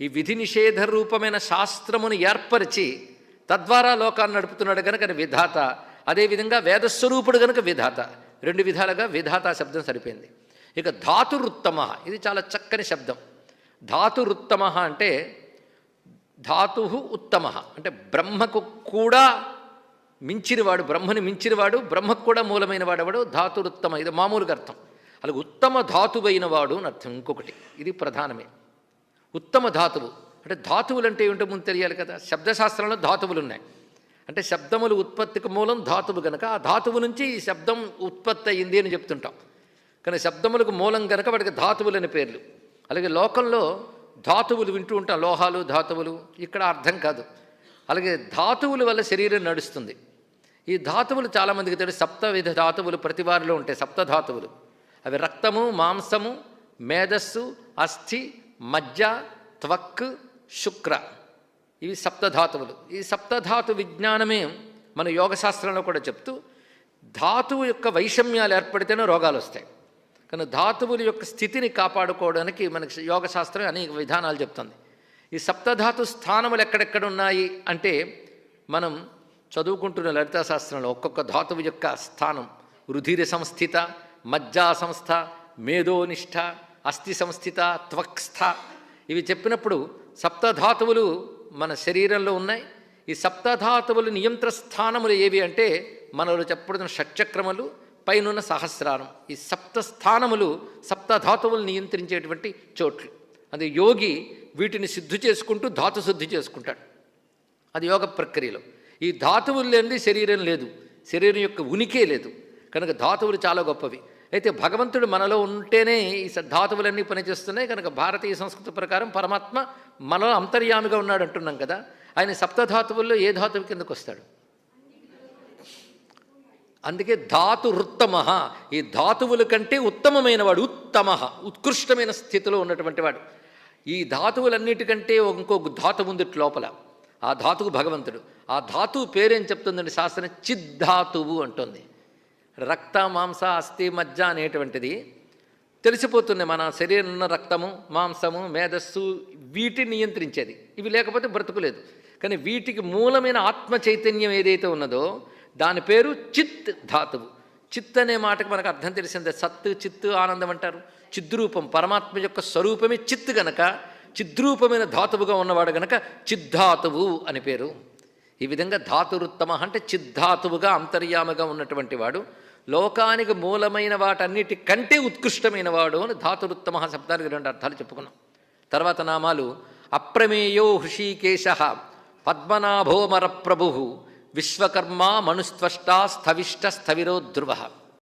ఈ విధి నిషేధ రూపమైన శాస్త్రమును ఏర్పరిచి తద్వారా లోకాన్ని నడుపుతున్నాడు కనుక విధాత. అదేవిధంగా వేదస్వరూపుడు కనుక విధాత. రెండు విధాలుగా విధాత శబ్దం సరిపోయింది. ఇక ధాతురుత్తమ. ఇది చాలా చక్కని శబ్దం. ధాతురుత్తమ అంటే ధాతు ఉత్తమ. అంటే బ్రహ్మకు కూడా మించినవాడు బ్రహ్మని మించినవాడు బ్రహ్మకు కూడా మూలమైన వాడెవడు ధాతురుత్తమ. ఇది మామూలుగా అర్థం. అలాగే ఉత్తమ ధాతువైన వాడు అని అర్థం ఇంకొకటి. ఇది ప్రధానమే. ఉత్తమ ధాతువు. అంటే ధాతువులు అంటే ఏమిటో ముందు తెలియాలి కదా. శబ్దశాస్త్రంలో ధాతువులు ఉన్నాయి అంటే శబ్దములు ఉత్పత్తికి మూలం ధాతువు కనుక ఆ ధాతువు నుంచి ఈ శబ్దం ఉత్పత్తి అయ్యింది అని చెప్తుంటాం. కానీ శబ్దములకు మూలం కనుక వాటికి ధాతువులు పేర్లు. అలాగే లోకంలో ధాతువులు వింటూ ఉంటాం. లోహాలు ధాతువులు ఇక్కడ అర్థం కాదు. అలాగే ధాతువుల వల్ల శరీరం నడుస్తుంది. ఈ ధాతువులు చాలామందికి తెలుసు. సప్తవిధ ధాతువులు ప్రతి వారిలో ఉంటాయి. సప్త ధాతువులు. అవి రక్తము మాంసము మేధస్సు అస్థి మజ్జ త్వక్ శుక్ర. ఇవి సప్తధాతువులు. ఈ సప్తధాతు విజ్ఞానమే మన యోగశాస్త్రంలో కూడా చెప్తూ ధాతువు యొక్క వైషమ్యాలు ఏర్పడితేనే రోగాలు వస్తాయి కానీ ధాతువుల యొక్క స్థితిని కాపాడుకోవడానికి మనకి యోగశాస్త్రం అనేక విధానాలు చెప్తుంది. ఈ సప్తధాతు స్థానములు ఎక్కడెక్కడ ఉన్నాయి అంటే మనం చదువుకుంటున్న లలితాశాస్త్రంలో ఒక్కొక్క ధాతువు యొక్క స్థానం. రుధిర సంస్థిత మజ్జా సంస్థ మేధోనిష్ట అస్థి సంస్థిత త్వక్స్థ. ఇవి చెప్పినప్పుడు సప్తధాతువులు మన శరీరంలో ఉన్నాయి. ఈ సప్తధాతువులు నియంత్ర స్థానములు ఏవి అంటే మనలో చెప్పబడుతున్న షట్చక్రములు పైనున్న సహస్రారం. ఈ సప్త స్థానములు సప్తధాతువులు నియంత్రించేటువంటి చోట్లు. అది యోగి వీటిని సిద్ధి చేసుకుంటూ ధాతు శుద్ధి చేసుకుంటాడు. అది యోగ ప్రక్రియలో. ఈ ధాతువులు లేనిది శరీరం లేదు. శరీరం యొక్క ఉనికే లేదు. కనుక ధాతువులు చాలా గొప్పవి. అయితే భగవంతుడు మనలో ఉంటేనే ఈ స- ధాతువులన్నీ పనిచేస్తున్నాయి. కనుక భారతీయ సంస్కృతి ప్రకారం పరమాత్మ మనలో అంతర్యామిగా ఉన్నాడు అంటున్నాం కదా. ఆయన సప్తధాతువుల్లో ఏ ధాతువు కిందకు వస్తాడు? అందుకే ధాతు వృత్తమ ఈ ధాతువుల కంటే ఉత్తమమైన వాడు ఉత్తమ ఉత్కృష్టమైన స్థితిలో ఉన్నటువంటి వాడు. ఈ ధాతువులన్నిటికంటే ఇంకొక ధాతువు ఉంది లోపల. ఆ ధాతువు భగవంతుడు. ఆ ధాతువు పేరేం చెప్తుందండి? శాస్త్రం చిద్ధాతువు అంటుంది. రక్త మాంస అస్థి మజ్జ అనేటువంటిది తెలిసిపోతుంది మన శరీరం ఉన్న రక్తము మాంసము మేధస్సు వీటిని నియంత్రించేది. ఇవి లేకపోతే బ్రతుకులేదు. కానీ వీటికి మూలమైన ఆత్మ చైతన్యం ఏదైతే ఉన్నదో దాని పేరు చిత్ ధాతువు. చిత్ అనే మాటకు మనకు అర్థం తెలిసిందే. సత్ చిత్ ఆనందం అంటారు. చిద్రూపం పరమాత్మ యొక్క స్వరూపమే చిత్ గనక చిద్రూపమైన ధాతువుగా ఉన్నవాడు గనక చిద్ధాతువు అని పేరు. ఈ విధంగా ధాతురుత్తమ అంటే చిద్ధాతువుగా అంతర్యామగా ఉన్నటువంటి వాడు లోకానికి మూలమైన వాటన్నిటి కంటే ఉత్కృష్టమైన వాడు అని ధాతురుత్తమ శబ్దానికి రెండు అర్థాలు చెప్పుకున్నాం. తర్వాత నామాలు అప్రమేయో హృషీకేశ పద్మనాభోమర ప్రభు విశ్వకర్మ మనుస్త్వష్టా స్థవిష్ట స్థవిరో ధ్రువ